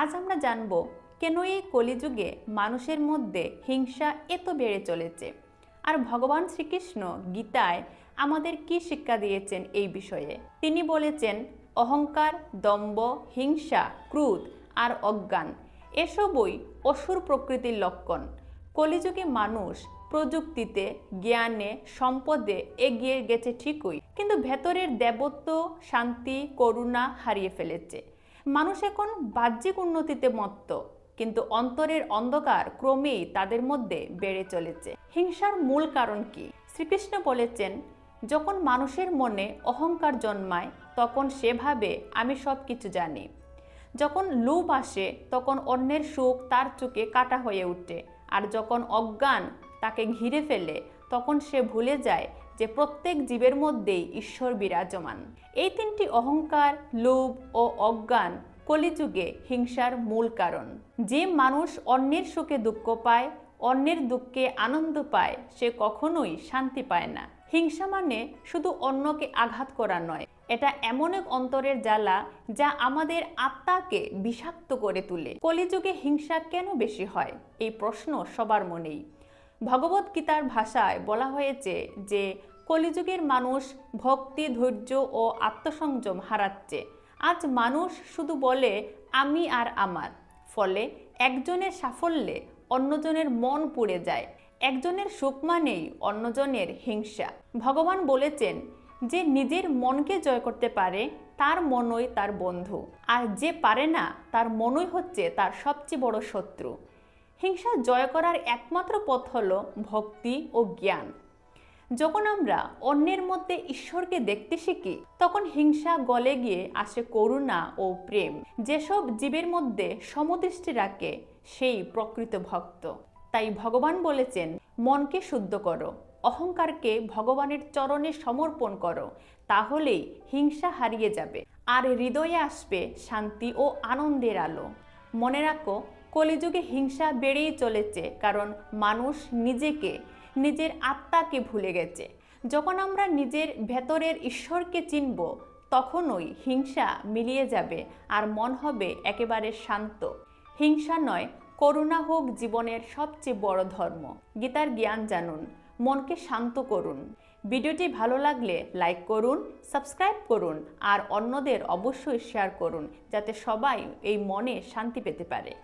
আজ আমরা জানব, কেন এই কলিযুগে মানুষের মধ্যে হিংসা এত বেড়ে চলেছে? আর ভগবান শ্রীকৃষ্ণ গীতায় আমাদের কি শিক্ষা দিয়েছেন এই বিষয়ে? তিনি বলেছেন, অহংকার, দম্ভ, হিংসা, ক্রুধ আর অজ্ঞান, এসবই অসুর প্রকৃতির লক্ষণ। কলিযুগে মানুষ প্রযুক্তিতে, জ্ঞানে, সম্পদে এগিয়ে গেছে ঠিকই, কিন্তু ভেতরের দেবত্ব, শান্তি, করুণা হারিয়ে ফেলেছে। মানুষ এখন বাহ্যিক উন্নতিতে মত্ত, কিন্তু অন্তরের অন্ধকার ক্রমেই তাদের মধ্যে বেড়ে চলেছে। হিংসার মূল কারণ কি? শ্রীকৃষ্ণ বলেছেন, যখন মানুষের মনে অহংকার জন্মায়, তখন সে ভাবে আমি সব কিছু জানি। যখন লোভ আসে, তখন অন্যের সুখ তার চোখে কাটা হয়ে ওঠে। আর যখন অজ্ঞান তাকে ঘিরে ফেলে, তখন সে ভুলে যায় যে প্রত্যেক জীবের মধ্যেই ঈশ্বর বিরাজমান। এই তিনটি অহংকার, লোভ ও অজ্ঞান কলিযুগে হিংসার মূল কারণ। যে মানুষ অন্যের সুখে দুঃখ পায়, অন্যের দুঃখে আনন্দ পায়, সে কখনোই শান্তি পায় না। হিংসা মানে শুধু অন্যকে আঘাত করা নয়, এটা এমন এক অন্তরের জ্বালা যা আমাদের আত্মাকে বিষাক্ত করে তোলে। কলিযুগে হিংসা কেন বেশি হয়? এই প্রশ্ন সবার মনেই। ভগবত গীতার ভাষায় বলা হয়েছে যে কলিযুগের মানুষ ভক্তি, ধৈর্য ও আত্মসংযম হারাচ্ছে। আজ মানুষ শুধু বলে, আমি আর আমার। ফলে একজনের সাফল্যে অন্যজনের মন পুড়ে যায়। একজনের সুখ মানেই অন্যজনের হিংসা। ভগবান বলেছেন যে নিজের মনকে জয় করতে পারে, তার মনই তার বন্ধু। আর যে পারে না, তার মনই হচ্ছে তার সবচেয়ে বড় শত্রু। হিংসা জয় করার একমাত্র পথ হল ভক্তি ও জ্ঞান। যখন আমরা অন্যের মধ্যে ঈশ্বরকে দেখতে শিখি, তখন হিংসা গলে গিয়ে আসে করুণা ও প্রেম। যেসব জীবের মধ্যে সমদৃষ্টি রাখে, সেই প্রকৃত ভক্ত। তাই ভগবান বলেছেন, মনকে শুদ্ধ করো, অহংকারকে ভগবানের চরণে সমর্পণ করো, তাহলেই হিংসা হারিয়ে যাবে। আর হৃদয়ে আসবে শান্তি ও আনন্দের আলো। মনে রাখো কলিযুগে হিংসা বেড়েই চলেছে, কারণ মানুষ নিজেকে, নিজের আত্মাকে ভুলে গেছে। যখন আমরা নিজের ভেতরের ঈশ্বরকে চিনব, তখনই হিংসা মিলিয়ে যাবে আর মন হবে একেবারে শান্ত। হিংসা নয়, করুণা হোক জীবনের সবচেয়ে বড় ধর্ম। গীতার জ্ঞান জানুন, মনকে শান্ত করুন। ভিডিওটি ভালো লাগলে লাইক করুন, সাবস্ক্রাইব করুন আর অন্যদের অবশ্যই শেয়ার করুন, যাতে সবাই এই মনে শান্তি পেতে পারে।